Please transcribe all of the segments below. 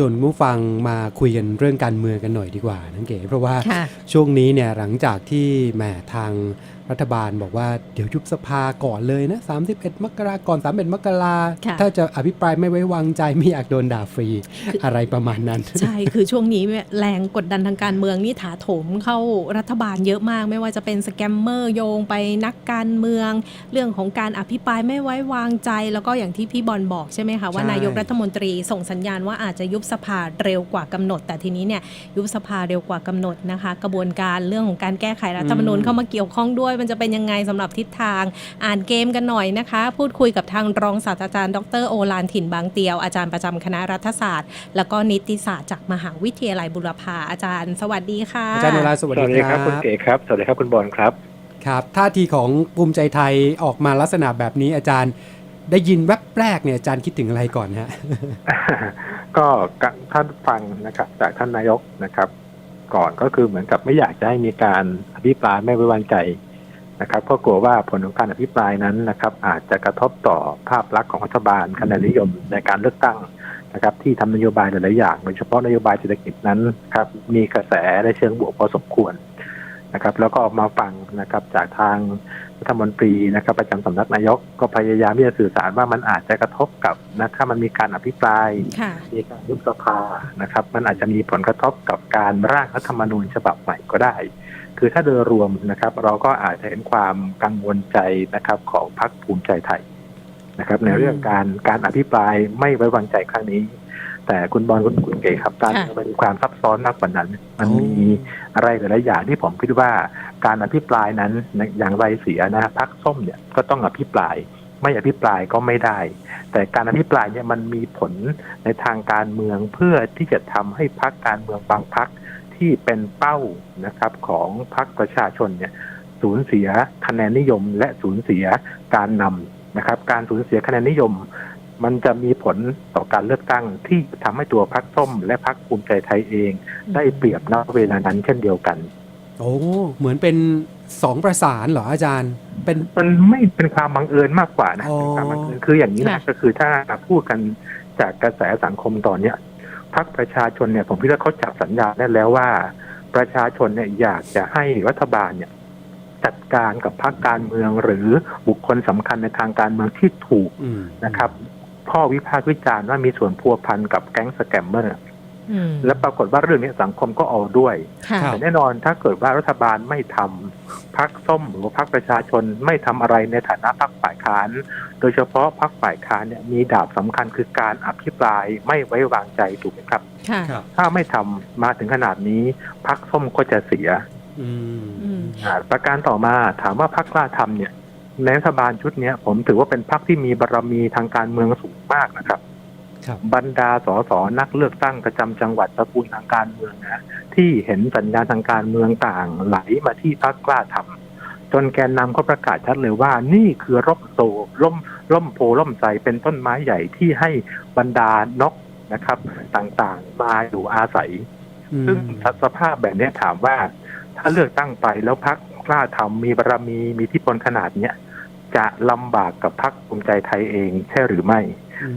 ชวนผู้ฟังมาคุยกันเรื่องการเมืองกันหน่อยดีกว่านังเก๋เพราะว่าค่ะช่วงนี้เนี่ยหลังจากที่แหมทาง รัฐบาลบอกว่าเดี๋ยวยุบสภาก่อนเลยนะ 31 มกราก่อน 31 มกราค่ะถ้าจะอภิปรายไม่ไว้วางใจไม่อยากโดนด่าฟรีอะไรประมาณนั้น ใช่ คือช่วงนี้แรงกดดันทางการเมืองนี่ถาโถมเข้ารัฐบาลเยอะมาก ไม่ว่าจะเป็นสแกมเมอร์โยงไปนักการเมือง เรื่องของการอภิปรายไม่ไว้วางใจ แล้วก็อย่างที่พี่บอลบอกใช่ไหมคะว่าใช่นายกรัฐมนตรีส่งสัญญาณว่าอาจจะยุบสภาเร็วกว่ากำหนด แต่ทีนี้เนี่ยยุบสภาเร็วกว่ากำหนดนะคะ กระบวนการเรื่องของการแก้ไขรัฐธรรมนูญเข้ามาเกี่ยวข้องด้วยมันจะเป็นยังไงสำหรับทิศทาง อ่านเกมกันหน่อยนะคะ พูดคุยกับทางรองศาสตราจารย์ ดรโอลานถิ่นบางเตียว อาจารย์ประจำคณะรัฐศาสตร์ แล้วก็นิติศาสตร์จากมหาวิทยาลัยบุรพาอาจารย์ สวัสดีค่ะ อาจารย์โนราสวัสสวัสดีดีคครัรับบคุณเก๋ครับ สวัสดีครับคุณบอลครับครับท่าทีของภูมิใจไทยออกมาลักษณะแบบนี้อาจารย์ได้ยินแวบแรกเนี่ยอาจารย์คิดถึงอะไรก่อนฮะก็ท่านฟังนะครับ จากท่านนายกนะครับ ก่อนก็คือเหมือนกับไม่อยากจะให้มีการอภิปรายไม่ไว้วางใจ นะครับก็กลัวว่าผลของการอภิปรายนั้นนะครับอาจจะกระทบต่อภาพลักษณ์ของรัฐบาลคะแนนนิยมในการเลือกตั้งนะครับที่ทำนโยบายหลาย ๆ อย่างโดยเฉพาะนโยบายเศรษฐกิจนั้นครับมีกระแสในเชิงบวกพอสมควรนะครับแล้วก็ออกมาฟังนะครับจากทางรัฐมนตรีนะครับประจำสำนักนายกก็พยายามที่จะสื่อสารว่ามันอาจจะกระทบกับนะถ้ามันมีการอภิปรายค่ะมีการยุบสภานะครับ มันอาจจะมีผลกระทบกับการร่างรัฐธรรมนูญฉบับใหม่ก็ได้ คือถ้าโดยรวมนะครับ เราก็อาจจะเห็นความกังวลใจนะครับ ของพรรคภูมิใจไทยนะครับ ในเรื่องการการอภิปรายไม่ไว้วางใจครั้งนี้ แต่คุณบอลคุณคุณเก๋ครับการค่ะมันมีความซับซ้อนมากกว่านั้น มันโอ้มีอะไรหลายๆอย่างที่ผมคิดว่าการอภิปรายนั้นอย่างไรเสียนะพรรคส้มเนี่ยก็ต้องอภิปรายไม่อภิปรายก็ไม่ได้ แต่การอภิปรายเนี่ยมันมีผลในทางการเมืองเพื่อที่จะทำให้พรรคการเมืองบางพรรค ที่เป็นเป้านะครับของพรรคประชาชนเนี่ยสูญเสียคะแนนนิยม และสูญเสียการนำนะครับ การสูญเสียคะแนนนิยม มันจะมีผลต่อการเลือกตั้งที่ทำให้ตัวพรรคส้ม และพรรคภูมิใจไทยเอง ได้เปรียบณเวลานั้นเช่นเดียวกัน โอ้เหมือนเป็นสองประสานเหรออาจารย์ เป็นมันไม่เป็นความบังเอิญมากกว่านะอ๋อเป็นความบังเอิญคืออย่างนี้นะค่ะก็คือถ้าพูดกันจากกระแสสังคมตอนเนี้ย พักประชาชนเนี่ยผมคิดว่าเขาจับสัญญาณได้แล้วว่า ประชาชนเนี่ยอยากจะให้รัฐบาลเนี่ยจัดการกับพรรคการเมืองหรือบุคคลสำคัญในทางการเมืองที่ถูกนะครับ ข้อวิพากษ์วิจารณ์ว่ามีส่วนพัวพันกับแก๊งสแกมเมอร์ และปรากฏว่าเรื่องนี้สังคมก็เอาด้วยค่ะครับแต่แน่นอนถ้าเกิดว่ารัฐบาลไม่ทำพักส้มหรือว่าพักประชาชนไม่ทำอะไรในฐานะพักฝ่ายค้าน โดยเฉพาะพักฝ่ายค้านเนี่ยมีดาบสำคัญคือการอภิปรายไม่ไว้วางใจถูกไหมครับค่ะครับถ้าไม่ทำมาถึงขนาดนี้พักส้มก็จะเสียอืมอืมอ่าประการต่อมาถามว่าพักกล้าทำเนี่ยในรัฐบาลชุดเนี้ยผมถือว่าเป็นพักที่มีบารมีทางการเมืองสูงมากนะครับครั บรรดาสสนักเลือกตั้งประจำจังหวัดตระกูลทางการเมืองนะที่เห็นสัญญาณทางการเมืองต่างไหลมาที่พักกล้าทำจนแกนนำเขาประกาศชัดเลยว่านี่คือร่มโซร่มร่มโพล่มใจเป็นต้นไม้ใหญ่ที่ให้บรรดานกนะครับ ต่างๆ มาอยู่อาศัย ซึ่งสภาพแบบนี้ถามว่า ถ้าเลือกตั้งไปแล้วพักกล้าทำมีบารมีมีที่พลขนาดเนี้ยจะลำบากกับพักภูมิใจไทยเองใช่หรือไม่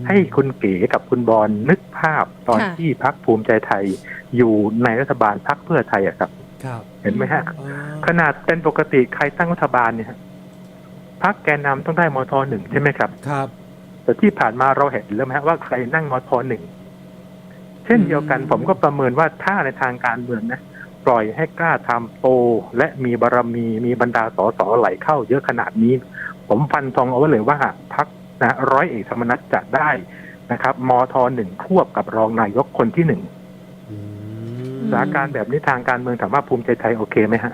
ให้คุณเก๋กับคุณบอลนึกภาพตอนค่ะที่พักภูมิใจไทยอยู่ในรัฐบาลพักเพื่อไทยอะครับครับเห็นไหมฮะอ๋อขนาดเป็นปกติใครตั้งรัฐบาลเนี่ยพักแกนนำต้องได้มทหนึ่งใช่ไหมครับ ครับ แต่ที่ผ่านมาเราเห็นแล้วไหมฮะว่าใครนั่งมทหนึ่งเช่นเดียวกันอืมผมก็ประเมินว่าถ้าในทางการเมืองนะปล่อยให้กล้าทำโต และมีบารมีมีบรรดาสสไหลเข้าเยอะขนาดนี้ ผมฟันธงเอาไว้เลยว่าพัก นะร้อยเอกธรรมนัฐจะได้นะครับมทหนึ่งควบกับรองนายกคนที่หนึ่งอืมสถานการณ์แบบนี้ทางการเมืองถามว่าภูมิใจไทยโอเคไหมฮะ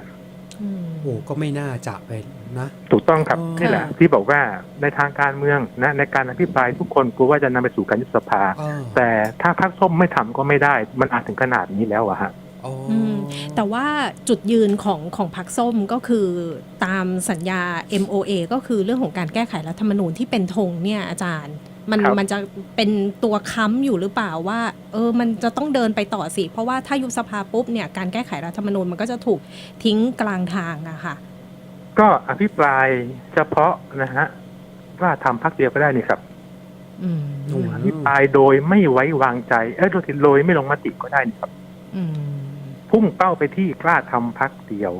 อืมโอ้ก็ไม่น่าจะไปนะ ถูกต้องครับอ๋อนี่แหละที่บอกว่าในทางการเมืองนะในการอภิปรายทุกคนกลัวว่าจะนำไปสู่การยุบสภาอ๋อแต่ถ้าพรรคส้มไม่ทำก็ไม่ได้ มันอาจถึงขนาดนี้แล้วอะฮะอ๋อออื มแต่ว่าจุดยืนของของพรรคส้มก็คือตามสัญญา MOA ก็คือเรื่องของการแก้ไขรัฐธรรมนูญที่เป็นธงเนี่ยอาจารย์ มันครับ มันจะเป็นตัวค้ำอยู่หรือเปล่าว่า เออมันจะต้องเดินไปต่อสิ เพราะว่าถ้ายุบสภาปุ๊บเนี่ยการแก้ไขรัฐธรรมนูญมันก็จะถูกทิ้งกลางทางอะค่ะ ก็อภิปรายเฉพาะนะฮะว่าทำพักเดียวก็ได้นี่ครับอืมโอ้อภิปรายโดยไม่ไว้วางใจเออโดยโดยไม่ลงมติก็ได้นะครับ อืม พุ่งเป้าไปที่กล้าทำพักเดียว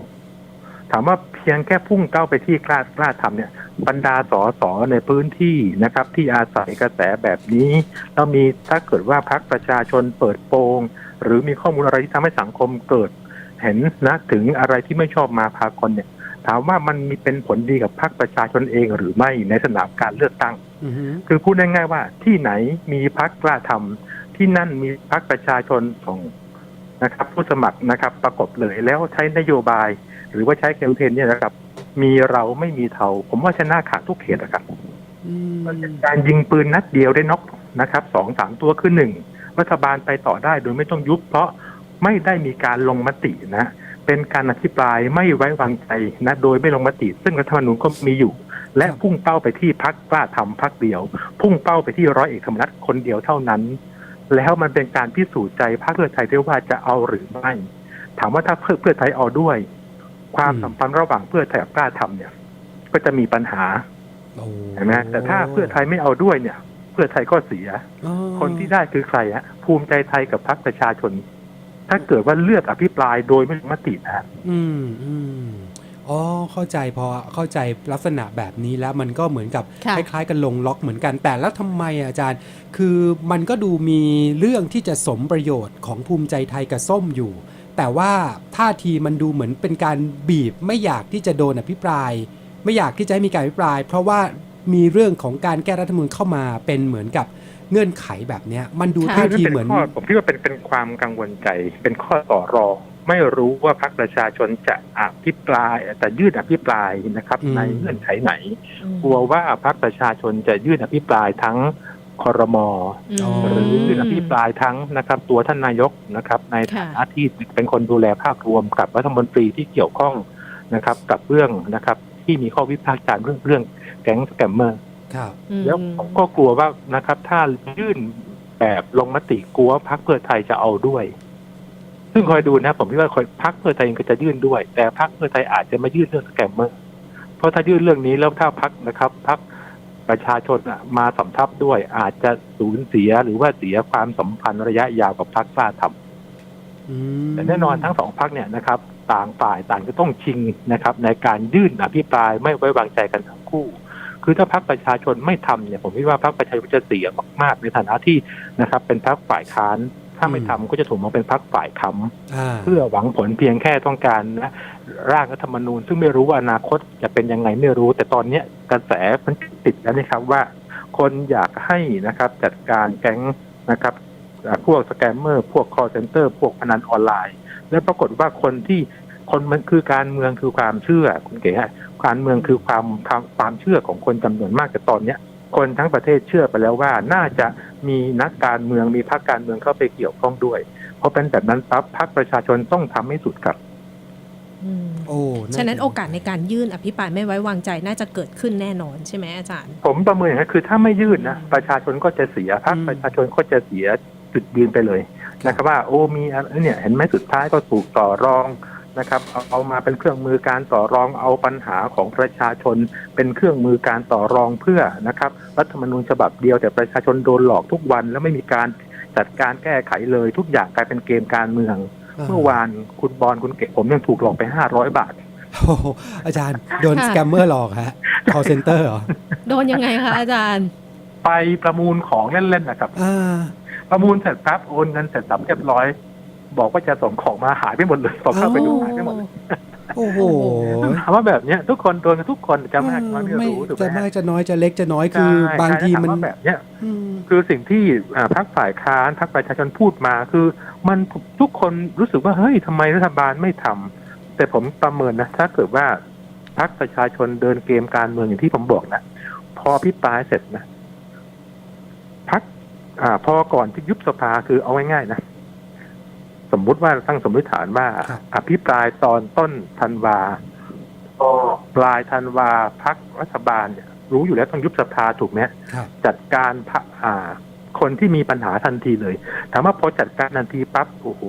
ถามว่าเพียงแค่พุ่งเป้าไปที่กล้ากล้าทำเนี่ย บรรดาสอสอในพื้นที่นะครับ ที่อาศัยกระแสแบบนี้แล้วมีถ้าเกิดว่าพักประชาชนเปิดโปง หรือมีข้อมูลอะไรที่ทำให้สังคมเกิด เห็นนะถึงอะไรที่ไม่ชอบมาพากลเนี่ย ถามว่ามันมีเป็นผลดีกับพรรคประชาชนเองหรือไม่ในสนามการเลือกตั้งอือฮึคือพูดง่ายๆว่าที่ไหนมีพักกล้าทำที่นั่นมีพักประชาชนส่ง นะครับผู้สมัครนะครับประกบเลยแล้วใช้นโยบาย หรือว่าใช้แคมเปญเนี่ยนะครับ มีเราไม่มีเทาผมว่าชนะขาดทุกเขตนะครับอืมการยิงปืนนัดเดียวได้น็อกนะครับสองสามตัวคือหนึ่งรัฐบาลไปต่อได้โดยไม่ต้องยุบเพราะไม่ได้มีการลงมตินะเป็นการอภิปรายไม่ไว้วางใจนะโดยไม่ลงมติ ซึ่งรัฐธรรมนูญก็มีอยู่ และพุ่งเป้าไปที่พักกล้าทำพักเดียว พุ่งเป้าไปที่ร้อยเอกธรรมนัฐคนเดียวเท่านั้น แล้วมันเป็นการพิสูจน์ใจพรรคเพื่อไทยด้วยว่าจะเอาหรือไม่ ถามว่าถ้าเพื่อเพื่อไทยเอาด้วย ความสัมพันธ์ระหว่างเพื่อไทยกับกล้าทำเนี่ย ก็จะมีปัญหาโอ้เห็นไหมแต่ถ้าเพื่อไทยไม่เอาด้วยเนี่ย เพื่อไทยก็เสียอ๋อคนที่ได้คือใครฮะภูมิใจไทยกับพรรคประชาชน ถ้าเกิดว่าเลือกอภิปรายโดยไม่ลงมตินะฮะ อืมอืมอ๋อเข้าใจพอเข้าใจลักษณะแบบนี้แล้วมันก็เหมือนกับค่ะคล้ายๆ กันลงล็อกเหมือนกัน แต่แล้วทำไมอะอาจารย์ คือมันก็ดูมีเรื่องที่จะสมประโยชน์ของภูมิใจไทยกับส้มอยู่ แต่ว่าท่าทีมันดูเหมือนเป็นการบีบไม่อยากที่จะโดนอภิปราย ไม่อยากที่จะให้มีการอภิปราย เพราะว่ามีเรื่องของการแก้รัฐธรรมนูญเข้ามาเป็นเหมือนกับเงื่อนไขแบบเนี้ยมันดูค่ะท่าคือทีเป็นเหมือนข้อผมคิดว่าเป็นเป็นความกังวลใจเป็นข้อต่อรองไม่รู้ว่าพรรคประชาชนจะอภิปรายแต่ยื่นอภิปรายนะครับ อืม ในเงื่อนไขไหนอืมกลัวว่าพรรคประชาชนจะยื่นอภิปรายทั้งคอรมอมหรือยื่นอภิปรายทั้งนะครับ ตัวท่านนายกนะครับ ในฐานะที่เป็นคนดูแลภาพรวมกับรัฐมนตรีที่เกี่ยวข้องนะครับ กับเรื่องนะครับ ที่มีข้อวิพากษ์วิจารณ์เรื่องเรื่องแก๊งสแกมเมอร์ ครับอืม แล้วผมก็กลัวว่านะครับ ถ้ายื่นแบบลงมติกลัวว่าพรรคเพื่อไทยจะเอาด้วย ซึ่งคอยดูนะผมคิดว่าคอยพรรคเพื่อไทยก็จะยื่นด้วย แต่พรรคเพื่อไทยอาจจะไม่ยื่นเรื่องสแกมเมอร์เพราะถ้ายื่นเรื่องนี้แล้วถ้าพรรคนะครับพรรคประชาชนอะมาสำทับด้วย อาจจะสูญเสียหรือว่าเสียความสัมพันธ์ระยะยาวกับพรรคกล้าทำอืมแต่แน่นอนทั้งสองพรรคเนี่ยนะครับ ต่างฝ่ายต่างจะต้องชิงนะครับ ในการยื่นอภิปรายไม่ไว้วางใจกันทั้งคู่ คือถ้าพรรคประชาชนไม่ทำเนี่ยผมคิดว่าพรรคประชาชนจะเสียมาก ๆ ในฐานะที่นะครับ เป็นพรรคฝ่ายค้าน ถ้าไม่ทำก็จะถูกมองเป็นพรรคฝ่ายค้ำอ่าเพื่อหวังผลเพียงแค่ต้องการนะร่างรัฐธรรมนูญ ซึ่งไม่รู้ว่าอนาคตจะเป็นยังไงไม่รู้ แต่ตอนเนี้ยกระแสมันติดแล้วนะครับว่า คนอยากให้นะครับจัดการแก๊งนะครับอ่าพวกสแกมเมอร์ พวกคอร์เซนเตอร์ พวกพนันออนไลน์ แล้วปรากฏว่าคนที่คนมันคือการเมืองคือความเชื่อคุณเก๋ฮะการเมืองคือความความความเชื่อของคนจำนวนมากแต่ตอนเนี้ยคนทั้งประเทศเชื่อไปแล้วว่าน่าจะ มีนักการเมืองมีพรรคการเมืองเข้าไปเกี่ยวข้องด้วย เพราะเป็นแบบนั้นปั๊บพรรคประชาชนต้องทำให้สุดครับอืมโอ้ฉะนั้นโอกาสในการยื่นอภิปรายไม่ไว้วางใจน่าจะเกิดขึ้นแน่นอนใช่ไหมอาจารย์ ผมประเมินอย่างนั้นคือถ้าไม่ยื่นนะอืมประชาชนก็จะเสียพรรคอืมประชาชนก็จะเสียจุดยืนไปเลยนะครับว่าโอ้มีอะไรเนี่ยเห็นไหมสุดท้ายก็ถูกต่อรอง นะครับเอาเอามาเป็นเครื่องมือการต่อรองเอาปัญหาของประชาชน เป็นเครื่องมือการต่อรองเพื่อนะครับรัฐธรรมนูญฉบับเดียวแต่ประชาชนโดนหลอกทุกวัน แล้วไม่มีการจัดการแก้ไขเลยทุกอย่างกลายเป็นเกมการเมืองาเมื่อวานคุณบอลคุณเก๋ผมยังถูกหลอกไปห้าร้อยบาทโอ้โหอาจารย์โดนค่ะสแกมเมอร์หลอกฮะ call center เหรอ โดนยังไงคะอาจารย์ ไปประมูลของเล่นๆนะครับอ่าประมูลเสร็จปั๊บโอนเงินเสร็จสับเรียบร้อย บอกว่าจะส่งของมาหายไปหมดเลยพอเข้าไปดูหายไปหมดเลยโอ้โหถามว่าแบบเนี้ยทุกคนโดนกันทุกคนจะมากน้อยไม่ไม่รู้ถูกไหจะมมากจะน้อยจะเล็กจะน้อยคือบางทีมันใช่ถว่แบบเนี้ยอืมคือสิ่งที่อ่าพรรคฝ่ายค้านพรรคประชาชนพูดมาคือ มันทุกคนรู้สึกว่าเฮ้ยทำไมรัฐบาลไม่ทำแต่ผมประเมินนะถ้าเกิดว่าพรรคประชาชนเดินเกมการเมืองอย่างที่ผมบอกนะพอพิปรายเสร็จนะพรรคอ่าพอก่อนที่ยุบสภาคือเอาง่ายๆนะ สมมุติว่าตั้งสมมติฐานว่าครับอภิปรายตอนต้นธันวาพอปลายธันวาพักรัฐบาลเนี่ยรู้อยู่แล้วต้องยุบสภาถูกไหมครับจัดการพะอ่า คนที่มีปัญหาทันทีเลยถามว่าพอจัดการทันทีปั๊บโอ้โห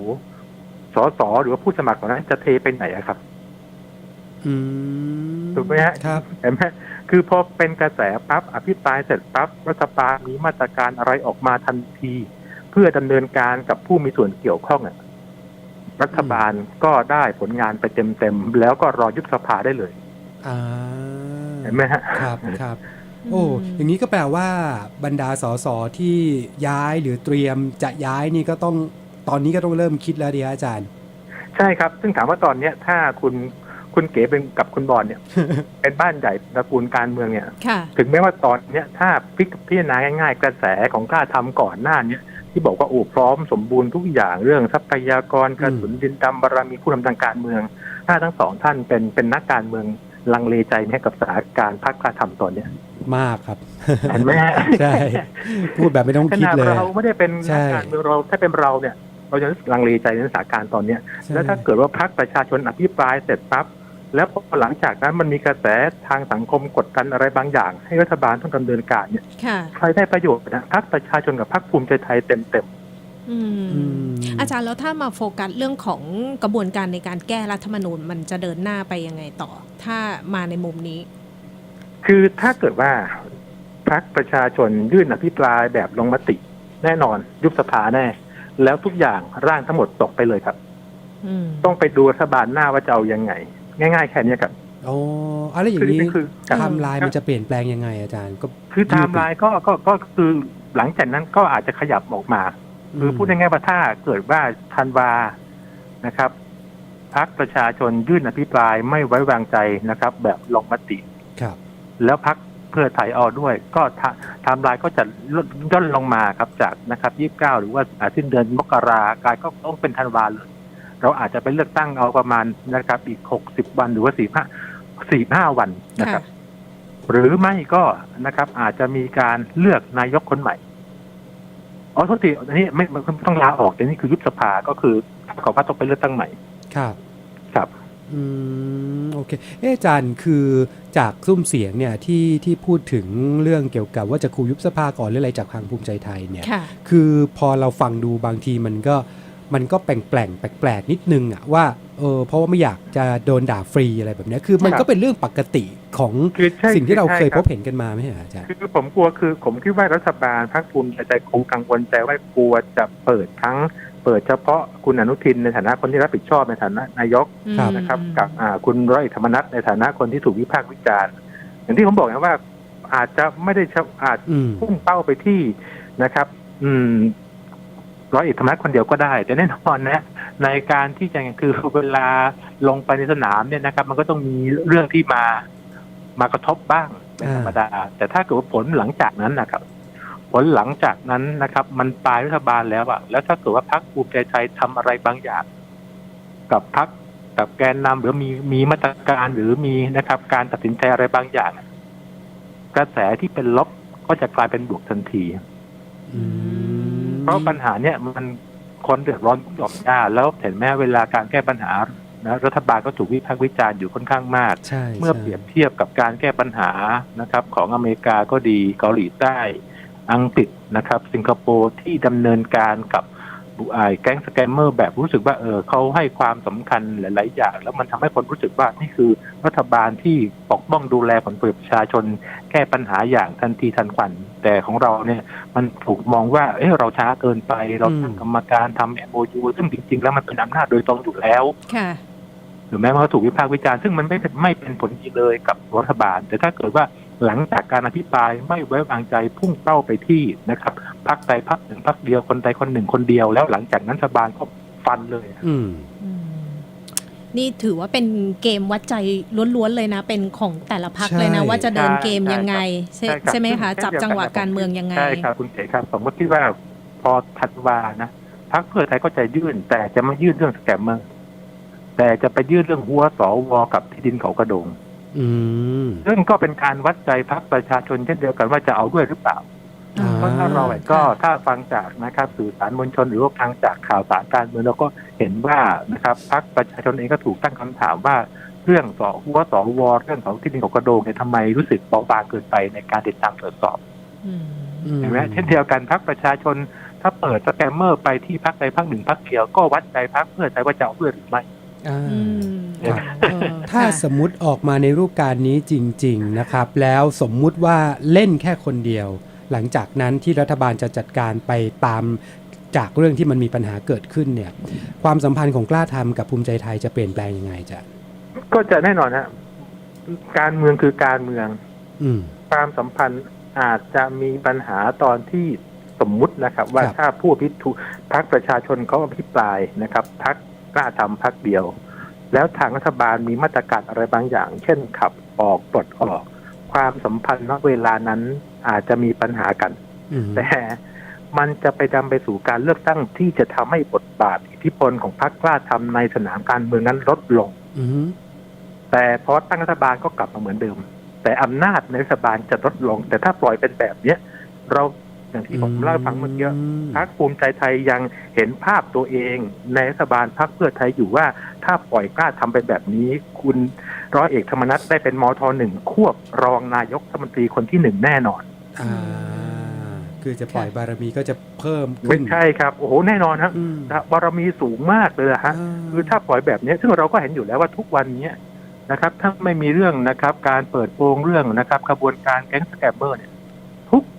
สอสอหรือว่าผู้สมัครเหล่านั้นจะเทไปไหนอะครับอืมถูกไหมฮะครับเห็นไหมคือพอเป็นกระแสปั๊บอภิปรายเสร็จปั๊บรัฐบาลมีมาตรการอะไรออกมาทันที เพื่อดำเนินการกับผู้มีส่วนเกี่ยวข้องอะ รัฐบาลก็ได้ผลงานไปเต็มๆ แล้วก็รอยุบสภาได้เลยอ่าเห็นไหมฮะครับครับ โอ้อย่างนี้ก็แปลว่าบรรดาสสที่ย้ายหรือเตรียมจะย้ายนี่ก็ต้องตอนนี้ก็ต้องเริ่มคิดแล้วดีฮะอาจารย์ ใช่ครับ ซึ่งถามว่าตอนเนี้ยถ้าคุณคุณเก๋เป็นกับคุณบอลเนี่ย เป็นบ้านใหญ่ตระกูลการเมืองเนี่ยค่ะถึงแม้ว่าตอนเนี้ยถ้าพิพิจารณาง่าย ๆ กระแสของกล้าทำก่อนหน้าเนี้ย ที่บอกว่าโอ้พร้อมสมบูรณ์ทุกอย่างเรื่องทรัพยากรกระสุนดินดำบารมีผู้นำทางการเมือง ถ้าทั้งสองท่านเป็นเป็นนักการเมืองลังเลใจไหมกับสถานการณ์พรรคกล้าทำตอนเนี้ยมากครับเห็นไหมฮะใช่พูดแบบไม่ต้องขคิดนาดเลยเราไม่ได้เป็นใช่นักการเมืองเราถ้าเป็นเราเนี่ย เราจะลังเลใจในสถานการณ์ตอนเนี้ยใช่แล้วถ้าเกิดว่าพรรคประชาชนอภิปรายเสร็จปั๊บ แล้วพอหลังจากนั้นมันมีกระแสทางสังคมกดดันอะไรบางอย่าง ให้รัฐบาลต้องดำเนินการเนี่ยค่ะใครได้ประโยชน์นะพรรคประชาชนกับพรรคภูมิใจไทยเต็มเต็มอืมอืมอาจารย์แล้วถ้ามาโฟกัสเรื่องของกระบวนการในการแก้รัฐธรรมนูญมันจะเดินหน้าไปยังไงต่อ ถ้ามาในมุมนี้ๆคือถ้าเกิดว่าพรรคประชาชนยื่นอภิปรายแบบลงมติ แน่นอน ยุบสภาแน่ แล้วทุกอย่างร่างทั้งหมดตกไปเลยครับอืมต้องไปดูรัฐบาลหน้าว่าจะเอายังไง ง่ายๆแค่เนี้ยครับ อ๋ออะไรอย่างนี้คือไทม์ไลน์มันจะเปลี่ยนแปลงยังไงอาจารย์ก็คือไทม์ไลน์ก็ก็ก็คือหลังจากนั้นก็อาจจะขยับออกมาคือพูดง่ายๆว่าถ้าเกิดว่าธันวานะครับพักประชาชนยื่นอภิปรายไม่ไว้วางใจนะครับ แบบลงมติครับ แล้วพักเพื่อไทยเอาด้วย ก็ไทไทม์ไลน์ก็จะลดย่นลงมาครับจากนะครับ29หรือว่าอ่าสิ้นเดือนมกรากลายก็ต้องเป็นธันวาเลย เราอาจจะไปเลือกตั้งเอาประมาณนะครับ อีก60วันหรือว่า45 45วันนะครับ หรือไม่ก็นะครับ อาจจะมีการเลือกนายกคนใหม่อ๋อโทษทีอันนี้ไม่ไม่ไม่ต้องลาออกแต่นี่คือยุบสภาก็คือขอว่าต้องไปเลือกตั้งใหม่ ครับครับอืมโอเคเอะอาจารย์คือจากซุ้มเสียงเนี่ยที่ที่พูดถึงเรื่องเกี่ยวกับว่าจะคูยุบสภาก่อนหรืออะไรจากทางภูมิใจไทยเนี่ยค่ะคือพอเราฟังดูบางทีมันก็ มันก็แปลงแปลงๆแปลกๆนิดนึงอะว่าเออเพราะว่าไม่อยากจะโดนด่าฟรีอะไรแบบเนี้ยคือมันครับก็เป็นเรื่องปกติของคือใช่สิ่งที่เราเคยใช่พรับเห็นกันมาไม่ใช่เหรออาจารย์คือผมกลัวคือผมคิดว่ารัฐบาลพรรคภูมิใจไทยคงกังวลใจว่ากลัวจะเปิดทั้งเปิดเฉพาะคุณอนุทินในฐานะคนที่รับผิดชอบในฐานะนายกครับนะครับกับอ่าคุณร้อยเอกธรรมนัฐในฐานะคนที่ถูกวิพากษ์วิจารณ์ อย่างที่ผมบอกนะว่าอาจจะไม่ได้เฉพาะอาจอืมพุ่งเป้าไปที่นะครับ อืม ร้อยเอกธรรมนัฐคนเดียวก็ได้ แต่แน่นอนนะในการที่จะคือเวลาลงไปในสนามเนี่ยนะครับ มันก็ต้องมีเรื่องที่มามากระทบบ้างเป็นธรรมดา แต่ถ้าเกิดว่าผลหลังจากนั้นนะครับ ผลหลังจากนั้นนะครับ มันปลายรัฐบาลแล้วอะแล้วถ้าเกิดว่าพรรคภูมิใจไทยทำอะไรบางอย่าง กับพรรคกับแกนนำหรือมีมีมาตรการหรือมีนะครับ การตัดสินใจอะไรบางอย่าง กระแสที่เป็นลบก็จะกลายเป็นบวกทันที อืมเพ ราะปัญหาเนี่ยมันคนเดือดร้อนหย่อมย่าแล้วเห็นไหมเวลาการแก้ปัญหานะรัฐบาลก็ถูกวิพากษ์วิจารณ์อยู่ค่อนข้างมากใช่เมื่อใช่เปรียบเทียบกับการแก้ปัญหานะครับ ของอเมริกาก็ดีเกาหลีใต้ อังกฤษนะครับ สิงคโปร์ที่ดำเนินการกับ บุไอ้แก๊งสแกมเมอร์แบบรู้สึกว่าเออเขาให้ความสำคัญหลาย ๆ อย่าง แล้วมันทำให้คนรู้สึกว่านี่คือรัฐบาลที่ปกป้องดูแลผลประโยชน์ประชาชน แก้ปัญหาอย่างทันทีทันควัน แต่ของเราเนี่ยมันถูกมองว่าเออเราช้าเกินไป เราตั้งกรรมการทำ MOU ซึ่งจริง ๆ แล้วมันเป็นอำนาจโดยตรงอยู่แล้วค่ะหรือแม้ว่าถูกวิพากษ์วิจารณ์ซึ่งมันไม่เป็นไม่เป็นผลดีเลยกับรัฐบาล แต่ถ้าเกิดว่า หลังจากการอภิปรายไม่ไว้วางใจพุ่งเป้าไปที่นะครับพักใดพักหนึ่งพักเดียวคนใดคนหนึ่งคนเดียว แล้วหลังจากนั้นรัฐบาลก็ฟันเลยอืมอืมนี่ถือว่าเป็นเกมวัดใจล้วนๆเลยนะ เป็นของแต่ละพักใช่เลยนะ ว่าจะเดินเกมยังไง ใช่ครับใช่ไหมคะซึ่จับจังหวะการเมืองยังไงใช่ครับคุณเก๋ครับผมก็คิดว่าพอถัดวานะพักเพื่อไทยก็จะยื่น แต่จะไม่ยื่นเรื่องสแกมเมอร์แต่จะไปยื่นเรื่องหัวสวกับที่ดินเขากระโดง อืมซึ่งก็เป็นการวัดใจพักประชาชนเช่นเดียวกันว่าจะเอาด้วยหรือเปล่าอ่าเพราะถ้าเราเองก็ถ้าฟังจากนะครับสื่อสารมวลชนหรือว่าฟังจากข่าวสารการเมืองเราก็เห็นว่านะครับพักประชาชนเองก็ถูกตั้งคำถามว่าเรื่องสอหัวสอวเรื่องของที่ดินของกระโดงเนี่ยทำไมรู้สึกเบาบางเกินไปในการติดตามตรวจสอบอืมอืมเห็นไหมเช่นเดียวกันพักประชาชน ถ้าเปิดสแกมเมอร์ไปที่พักใดพักหนึ่งพักเดียวก็วัดใจพักเพื่อใจว่าจะเอาด้วยหรือไม่ อ่าอืมครับเออถ้าค่ะสมมุติออกมาในรูปการนี้จริง ๆนะครับ แล้วสมมุติว่าเล่นแค่คนเดียว หลังจากนั้นที่รัฐบาลจะจัดการไปตามจากเรื่องที่มันมีปัญหาเกิดขึ้นเนี่ย ความสัมพันธ์ของกล้าทำกับภูมิใจไทยจะเปลี่ยนแปลงยังไงจ๊ะก็จะแน่นอนฮะการเมืองคือการเมือง อืมความสัมพันธ์อาจจะมีปัญหาตอนที่สมมุตินะครับ ว่าครับถ้าผู้พิทุพักประชาชนเขาอภิปรายนะครับพักกล้าทำพักเดียว แล้วทางรัฐบาลมีมาตรการอะไรบางอย่าง เช่นขับออกปลดออก ความสัมพันธ์ณเวลานั้นอาจจะมีปัญหากันอืมแต่มันจะไปนำไปสู่การเลือกตั้งที่จะทำให้บทบาทอิทธิพลของพรรคกล้าทำในสนามการเมืองนั้นลดลงอืมแต่พอตั้งรัฐบาลก็กลับมาเหมือนเดิม แต่อำนาจในรัฐบาลจะลดลง แต่ถ้าปล่อยเป็นแบบเนี้ย เรา อย่างที่ผมเล่าให้ฟังเมื่อกี้พรรคภูมิใจไทยยังเห็นภาพตัวเอง ในรัฐบาลพรรคเพื่อไทยอยู่ว่าถ้าปล่อยกล้าทำไปแบบนี้ คุณร้อยเอกธรรมนัฐได้เป็นมทหนึ่งควบรองนายกรัฐมนตรีคนที่หนึ่งแน่นอนอ่าคือจะปล่อยบารมีก็จะเพิ่มขึ้ไม่นใช่ครับโอ้โหแน่นอนฮะอืมบารมีสูงมากเลยอะฮะคือถ้าปล่อยแบบนี้ซึ่งเราก็เห็นอยู่แล้วว่าทุกวันนี้นะครับถ้าไม่มีเรื่องนะครับการเปิดโปงเรื่องนะครับกระบวนการแก๊งสแกมเมอร์เนี่ยทุก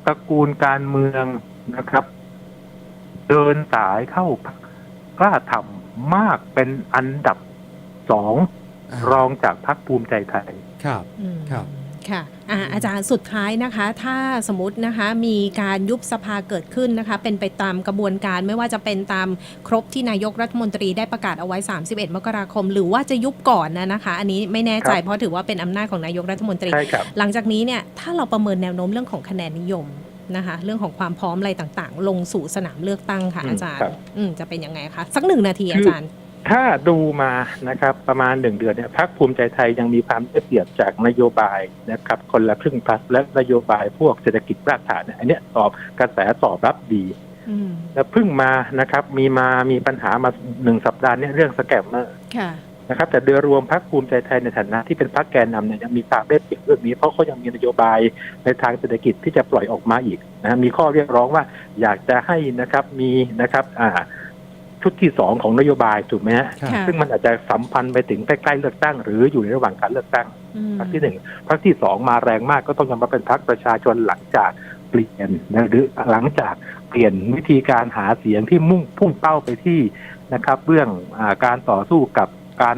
ตระกูลการเมืองนะครับ เดินสายเข้ากล้าทำมากเป็นอันดับสองอ่ารองจากพรรคภูมิใจไทย ครับอืมครับ ค่ะอ่าอาจารย์สุดท้ายนะคะ ถ้าสมมตินะคะมีการยุบสภาเกิดขึ้นนะคะ เป็นไปตามกระบวนการไม่ว่าจะเป็นตามครบที่นายกรัฐมนตรีได้ประกาศเอาไว้ 31 มกราคม หรือว่าจะยุบก่อนนะนะคะ อันนี้ไม่แน่ใจครับเพราะถือว่าเป็นอำนาจของนายกรัฐมนตรีใช่ครับหลังจากนี้เนี่ยถ้าเราประเมินแนวโน้มเรื่องของคะแนนนิยมนะคะเรื่องของความพร้อมอะไรต่างๆ ลงสู่สนามเลือกตั้งค่ะอืมอาจารย์ครับอืมจะเป็นยังไงคะสักหนึ่งนาทีคืออาจารย์ ถ้าดูมานะครับประมาณหนึ่งเดือนเนี่ยพรรคภูมิใจไทยยังมีความได้เปรียบจากนโยบายนะครับคนละครึ่งพลัสและนโยบายพวกเศรษฐกิจรากฐานเนี่ยอันเนี้ยตอบกระแสตอบรับดีอืมแล้วเพิ่งมานะครับ มีมามีปัญหามาหนึ่งสัปดาห์เนี่ยเรื่องสแกมเมอร์ค่ะนะครับ แต่โดยรวมพรรคภูมิใจไทยในฐานะที่เป็นพรรคแกนนำเนี่ยยังมีความได้เปรียบเรื่องนี้ เพราะเขายังมีนโยบายในทางเศรษฐกิจที่จะปล่อยออกมาอีกนะมีข้อเรียกร้องว่าอยากจะให้นะครับมีนะครับอ่า ชุดที่สองของนโยบายถูกไหมฮะครับค่ะ ซึ่งมันอาจจะสัมพันธ์ไปถึงใกล้ๆเลือกตั้ง หรืออยู่ในระหว่างการเลือกตั้งอืม พรรคที่หนึ่งพรรคที่สองมาแรงมากก็ต้องยอมรับเป็นพรรคประชาชนหลังจากเปลี่ยนนะหรือหลังจากเปลี่ยนวิธีการหาเสียงที่มุ่งพุ่งเป้าไปที่นะครับ เรื่องอาการต่อสู้กับการ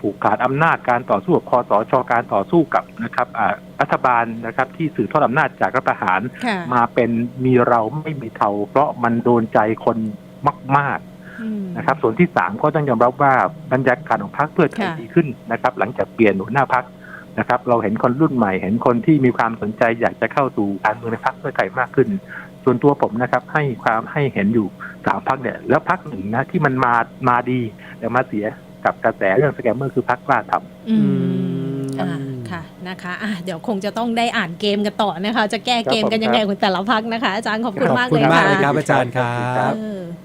ผูกขาดอำนาจการต่อสู้กับคอสชการต่อสู้กับนะครับอ่ารัฐบาลนะครับที่สืบทอดอำนาจจากรัฐประหาร ค่ะ มาเป็นมีเราไม่มีเทาเพราะมันโดนใจคนมากๆอืม นะครับ ส่วนที่สามก็ต้องยอมรับว่าบรรยากาศของพรรคเพื่อไทยค่ะดีขึ้นนะครับ หลังจากเปลี่ยนหัวหน้าพรรคนะครับ เราเห็นคนรุ่นใหม่ เห็นคนที่มีความสนใจอยากจะเข้าสู่การเมืองในพรรคเพื่อไทยมากขึ้น ส่วนตัวผมนะครับ ให้ความให้เห็นอยู่สามพรรคเนี่ย แล้วพรรคหนึ่งนะที่มันมามาดีแต่มาเสียกับกระแสเรื่องสแกมเมอร์คือพรรคกล้าทำอือืมมอ่าค่ะนะคะอะเดี๋ยวคงจะต้องได้อ่านเกมกันต่อนะคะ จะแก้เกมกันครับผมยังไงของแต่ละพักนะคะ อาจารย์ขอบคุณขอบมากคุเลณยมากค่ะเลยครับอาจารย์ครัครับบเออ